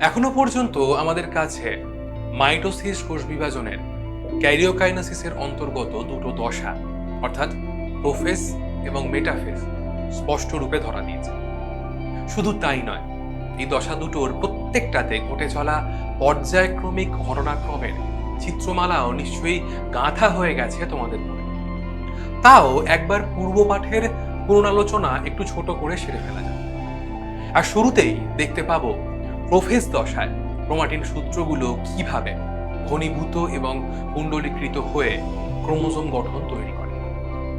এখনও পর্যন্ত আমাদের কাছে মাইটোসিস কোষ বিভাজনের ক্যারিওকাইনাসিসের অন্তর্গত দুটো দশা, অর্থাৎ প্রোফেস এবং মেটাফেস, স্পষ্ট রূপে ধরা দিয়েছে। শুধু তাই নয়, এই দশা দুটোর প্রত্যেকটাতে ঘটে চলা পর্যায়ক্রমিক ঘটনাক্রমের চিত্রমালাও নিশ্চয়ই গাঁথা হয়ে গেছে তোমাদের মনে। তাও একবার পূর্ব পাঠের পুনরালোচনা একটু ছোট করে সেরে ফেলা যায় আর শুরুতেই দেখতে পাবো প্রোফেস দশায় ক্রোমাটিন সূত্রগুলো কীভাবে ঘনীভূত এবং কুণ্ডলীকৃত হয়ে ক্রোমোজোম গঠন তৈরি করে।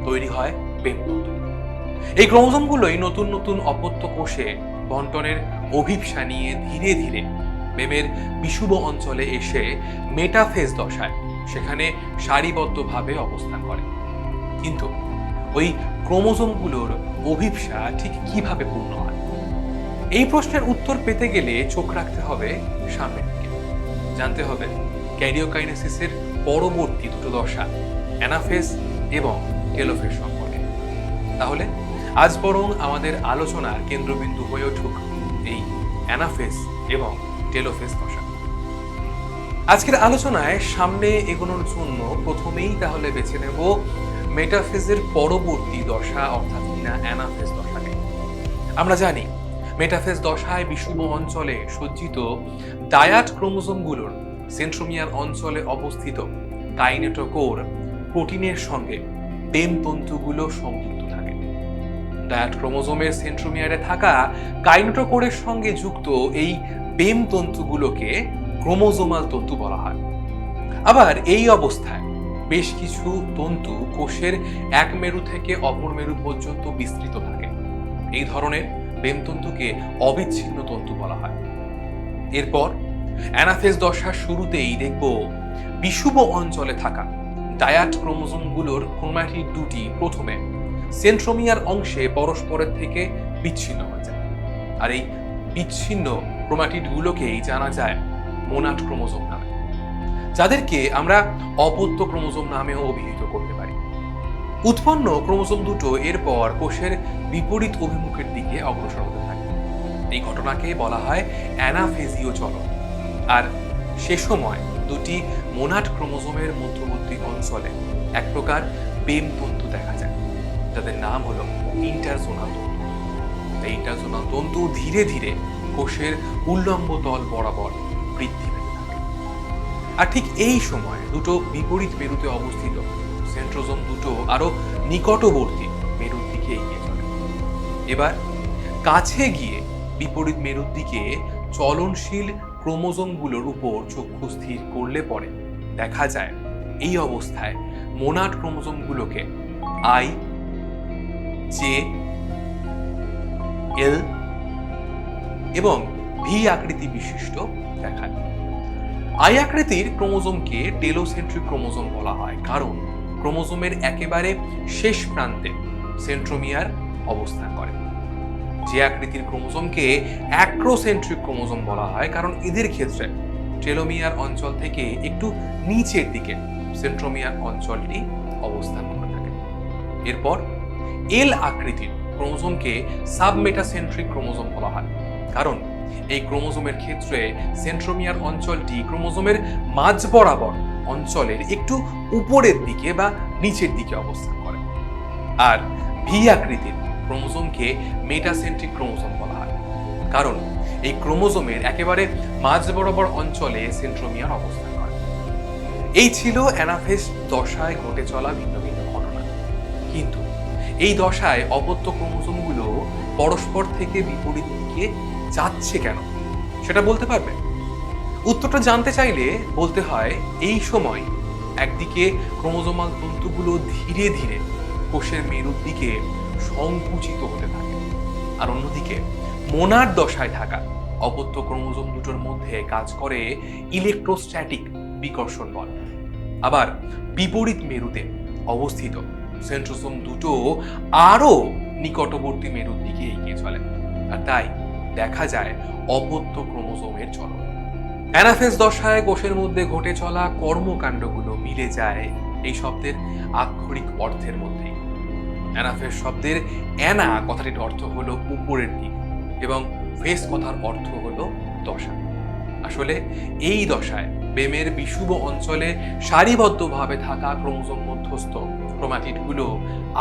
তৈরি হয় বেমতন্তু এই ক্রোমোজোমগুলোই নতুন নতুন অপত্য কোষে বন্টনের অভিপ্সা নিয়ে ধীরে ধীরে মেমের বিষুব অঞ্চলে এসে মেটাফেজ দশায় সেখানে সারিবদ্ধভাবে অবস্থান করে। কিন্তু ওই ক্রোমোজোমগুলোর অভিপ্সা ঠিক কীভাবে পূর্ণ হয়? এই প্রশ্নের উত্তর পেতে গেলে চোখ রাখতে হবে সামনের দিকে। জানতে হবে ক্যারিওকাইনেসিসের পরবর্তী দুটো দশা, অ্যানাফেস এবং টেলোফেস সম্পর্কে। তাহলে আজ বরং আমাদের আলোচনার কেন্দ্রবিন্দু হয়ে উঠুক এই অ্যানাফেস এবং টেলোফেস দশা। আজকের আলোচনায় সামনে এগোনোর জন্য প্রথমেই তাহলে বেছে নেব মেটাফেজের পরবর্তী দশা অর্থাৎ কিনা অ্যানাফেস দশাকে আমরা জানি মেটাফেজ দশায় বিষুব অঞ্চলে সজ্জিত ডায়াট ক্রোমোজোমগুলোর সেন্ট্রোমিয়ার অঞ্চলে অবস্থিত কাইনেটোকোর প্রোটিনের সঙ্গে তন্তুগুলো সংযুক্ত থাকে। ডায়াট ক্রোমোজোমের সেন্ট্রোমিয়ারে থাকা কাইনেটোকোরের সঙ্গে যুক্ত এই তন্তুগুলোকে ক্রোমোজোমাল তন্তু বলা হয়। আবার এই অবস্থায় বেশ কিছু তন্তু কোষের এক মেরু থেকে অপর মেরু পর্যন্ত বিস্তৃত থাকে। এই ধরনের বেমতন্তুকে অবিচ্ছিন্ন তন্তু বলা হয়। এরপর অ্যানাফেজ দশার শুরুতেই দেখব বিষুব অঞ্চলে থাকা ডায়াট ক্রোমোজোমগুলোর ক্রোমাটিড দুটি প্রথমে সেন্ট্রোমিয়ার অংশে পরস্পরের থেকে বিচ্ছিন্ন হয়ে যায়। আর এই বিচ্ছিন্ন ক্রোমাটিডগুলোকেই জানা যায় মোনাট ক্রোমোজোম নামে। যাদেরকে আমরা অপত্য ক্রোমোজোম নামেও অভিহিত করতে পারি। উৎপন্ন ক্রোমোজোম দুটো এরপর কোষের বিপরীত অভিমুখের দিকে অগ্রসর হতে থাকে। এই ঘটনাকে বলা হয় অ্যানাফেজিও চলন। আর সে সময় দুটি মোনাট ক্রোমোজোমের মধ্যবর্তী অঞ্চলে এক প্রকার বেম তন্তু দেখা যায়, যাদের নাম হলো ইন্টারজোনাল তন্তু। এই ইন্টারজোনাল তন্তু ধীরে ধীরে কোষের উল্লম্ব তল বরাবর বৃদ্ধি আর ঠিক এই সময় দুটো বিপরীত মেরুতে অবস্থিত। সেন্ট্রোজোম দুটো আরও নিকটবর্তী মেরুর দিকে এগিয়ে চলে। এবার কাছে গিয়ে বিপরীত মেরুর দিকে চলনশীল ক্রোমোজোমগুলোর উপর চক্ষু স্থির করলে পরে দেখা যায় এই অবস্থায় মোনাট ক্রোমোজোমগুলোকে আই, জে, এল এবং ভি আকৃতি বিশিষ্ট দেখায়। আই আকৃতির ক্রোমোজোমকে টেলোসেন্ট্রিক ক্রোমোজোম বলা হয়, কারণ ক্রোমোজোমের একেবারে শেষ প্রান্তে সেন্ট্রোমিয়ার অবস্থান করে। যে আকৃতির ক্রোমোজোমকে অ্যাক্রোসেন্ট্রিক ক্রোমোজোম বলা হয়, কারণ এদের ক্ষেত্রে টেলোমিয়ার অঞ্চল থেকে একটু নিচের দিকে সেন্ট্রোমিয়ার অঞ্চলটি অবস্থান করে থাকে। এরপর এল আকৃতির ক্রোমোজোমকে সাবমেটাসেন্ট্রিক ক্রোমোজোম বলা হয়, কারণ এই ক্রোমোজোমের ক্ষেত্রে সেন্ট্রোমিয়ার অঞ্চলটি ক্রোমোজোমের মাঝ বরাবর অঞ্চলের একটু উপরের দিকে বা নিচের দিকে অবস্থান করে। আর ভি আকৃতির ক্রোমোজোমকে মেটাসেন্ট্রিক ক্রোমোজোম বলা হয়। কারণ এই ক্রোমোজোমের একেবারে মাঝ বরাবর অঞ্চলে সেন্ট্রোমিয়ার অবস্থান করে। এই ছিল অ্যানাফেস দশায় ঘটে চলা ভিন্ন ভিন্ন ঘটনা। কিন্তু এই দশায় অপত্য ক্রোমোজোমগুলো পরস্পর থেকে বিপরীত দিকে যাচ্ছে কেন? সেটা বলতে পারবে? উত্তরটা জানতে চাইলে বলতে হয়, এই সময় একদিকে ক্রোমোজোমাল তন্তুগুলো ধীরে ধীরে কোষের মেরুর দিকে সংকুচিত হতে থাকে আর অন্যদিকে মোনার দশায় থাকা অপত্য ক্রোমোজোম দুটোর মধ্যে কাজ করে ইলেকট্রোস্ট্যাটিক বিকর্ষণ বল। আবার বিপরীত মেরুতে অবস্থিত সেন্ট্রোসোম দুটো আরও নিকটবর্তী মেরুর দিকে এগিয়ে চলে। আর তাই দেখা যায় অপত্য ক্রোমোজোমের চলন। অ্যানাফেস দশায় কোষের মধ্যে ঘটে চলা কর্মকাণ্ডগুলো মিলে যায় এই শব্দের আক্ষরিক অর্থের মধ্যেই। অ্যানাফেস শব্দের অ্যানা কথাটির অর্থ হলো উপরের দিক এবং ফেস কথার অর্থ হলো দশা। আসলে এই দশায় বেমের বিষুব অঞ্চলে সারিবদ্ধভাবে থাকা ক্রোমোজোম মধ্যস্থ ক্রোমাটিডগুলো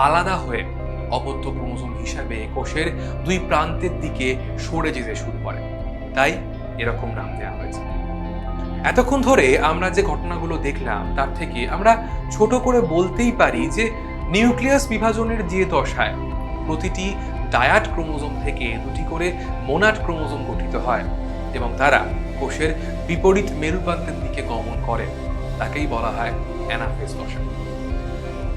আলাদা হয়ে অপত্য ক্রোমোজোম হিসাবে কোষের দুই প্রান্তের দিকে সরে যেতে শুরু করে। তাই এরকম নাম দেওয়া হয়েছে। এতক্ষণ ধরে আমরা যে ঘটনাগুলো দেখলাম, তার থেকে আমরা ছোট করে বলতেই পারি যে নিউক্লিয়াস বিভাজনের যে দশায় প্রতিটি ডায়াট ক্রোমোজোম থেকে দুটি করে মোনাট ক্রোমোজোম গঠিত হয় এবং তারা কোষের বিপরীত মেরুপ্রান্তের দিকে গমন করে। তাকেই বলা হয় অ্যানাফেজ দশা।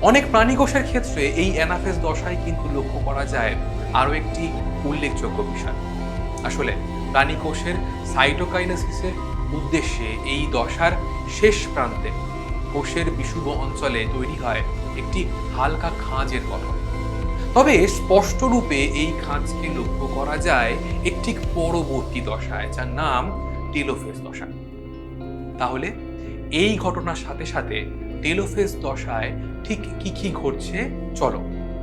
অনেক প্রাণী কোষের ক্ষেত্রে এই অ্যানাফেজ দশায় কিন্তু লক্ষ্য করা যায় আরও একটি উল্লেখযোগ্য বিষয়। আসলে প্রাণী কোষের সাইটোকাইনাসিসের উদ্দেশ্যে এই দশার শেষ প্রান্তে কোষের বিষুব অঞ্চলে তৈরি হয় একটি হালকা খাঁজের গঠন। তবে স্পষ্টরূপে এই খাঁজকে লক্ষ্য করা যায় একটি পরবর্তী দশায়, যার নাম টেলোফেজ দশা। তাহলে এই ঘটনার সাথে সাথে টেলোফেজ দশায় ঠিক কি কি ঘটছে? চলো,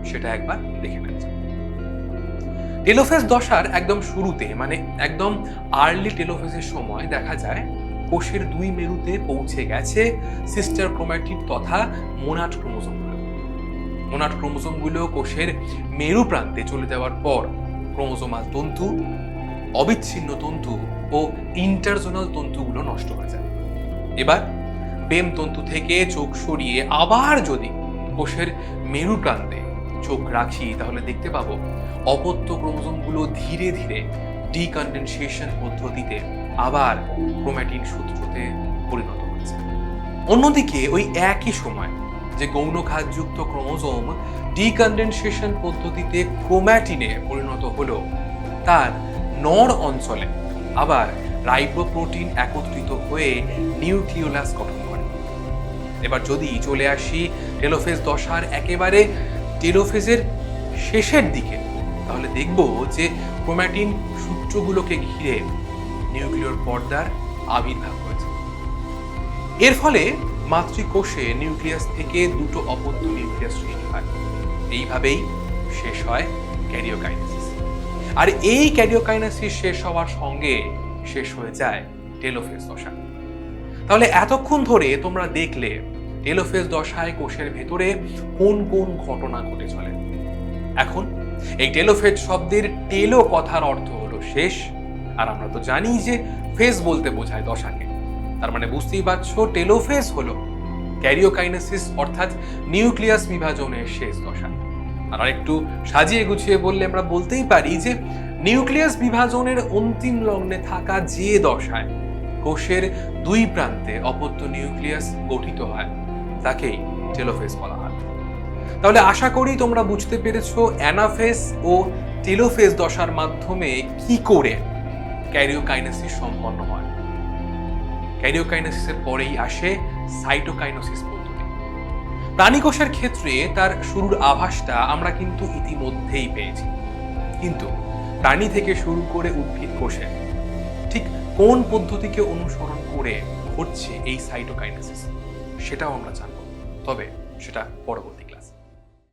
সেটা একবার দেখে নেওয়া যাক। দশার একদম শুরুতে মানে একদম আর্লি টেলোফেজের সময় দেখা যায়, কোষের দুই মেরুতে পৌঁছে গেছে সিস্টার ক্রোম্যাটিড তথা মোনাট ক্রোমোজোমগুলো মোনাট ক্রোমোজোমগুলো কোষের মেরু প্রান্তে চলে যাওয়ার পর ক্রোমোজোমাল তন্তু, অবিচ্ছিন্ন তন্তু ও ইন্টারজোনাল তন্তুগুলো নষ্ট হয়ে যায়। এবার বেম তন্তু থেকে চোখ সরিয়ে আবার যদি কোষের মেরু প্রান্তে চোখ রাখি, তাহলে দেখতে পাবো অপত্য ক্রোমোজোমগুলো ধীরে ধীরে ডিকন্ডেনসেশন পদ্ধতিতে আবার ক্রোম্যাটিন সূত্রতে পরিণত হচ্ছে। অন্যদিকে ওই একই সময় যে গৌণ খাতযুক্ত ক্রোমোজোম ডিকন্ডেনসেশন পদ্ধতিতে ক্রোম্যাটিনে পরিণত হলো, তার নর অঞ্চলে আবার রাইবোপ্রোটিন একত্রিত হয়ে নিউক্লিওলাস গঠন করে। এবার যদি চলে আসি টেলোফেজ দশার একেবারে টেলোফেজের শেষের দিকে, তাহলে দেখব যে ক্রোম্যাটিন সূত্রগুলোকে ঘিরে নিউক্লিয়র পর্দার আবির্ভাব হয়েছে। এর ফলে মাতৃকোষে নিউক্লিয়াস থেকে দুটো অপত্য নিউক্লিয়াস সৃষ্টি হয়। এইভাবেই শেষ হয় ক্যারিওকাইনেসিস। আর এই ক্যারিওকাইনেসিস শেষ হওয়ার সঙ্গে শেষ হয়ে যায় টেলোফেজ দশা। তাহলে এতক্ষণ ধরে তোমরা দেখলে টেলোফেজ দশায় কোষের ভেতরে কোন কোন ঘটনা ঘটে চলে। এখন এই টেলোফেজ শব্দের টেলো কথার অর্থ হলো শেষ, আর আমরা তো জানি যে ফেজ বলতে বোঝায় দশাকে। তার মানে বুঝতেই পারছ টেলোফেজ হলো ক্যারিওকাইনেসিস, অর্থাৎ নিউক্লিয়াস বিভাজনের শেষ দশা। আর একটু সাজিয়ে গুছিয়ে বললে আমরা বলতেই পারি যে নিউক্লিয়াস বিভাজনের অন্তিম লগ্নে থাকা যে দশায় কোষের দুই প্রান্তে অপত্য নিউক্লিয়াস গঠিত হয়, তাকেই টেলোফেজ বলা হয়। তাহলে আশা করি তোমরা বুঝতে পেরেছ অ্যানাফেস ও টেলোফেজ দশার মাধ্যমে কি করে ক্যারিওকাইনেসিস সম্পন্ন হয়। ক্যারিওকাইনেসিসের পরেই আসে সাইটোকাইনোসিস পদ্ধতি। প্রাণীকোষের ক্ষেত্রে তার শুরুর আভাসটা আমরা কিন্তু ইতিমধ্যেই পেয়েছি। কিন্তু প্রাণী থেকে শুরু করে উদ্ভিদ কোষে, ঠিক কোন পদ্ধতিকে অনুসরণ করে ঘটছে এই সাইটোকাইনেসিস সেটাও আমরা জানব। তবে সেটা পরবর্তী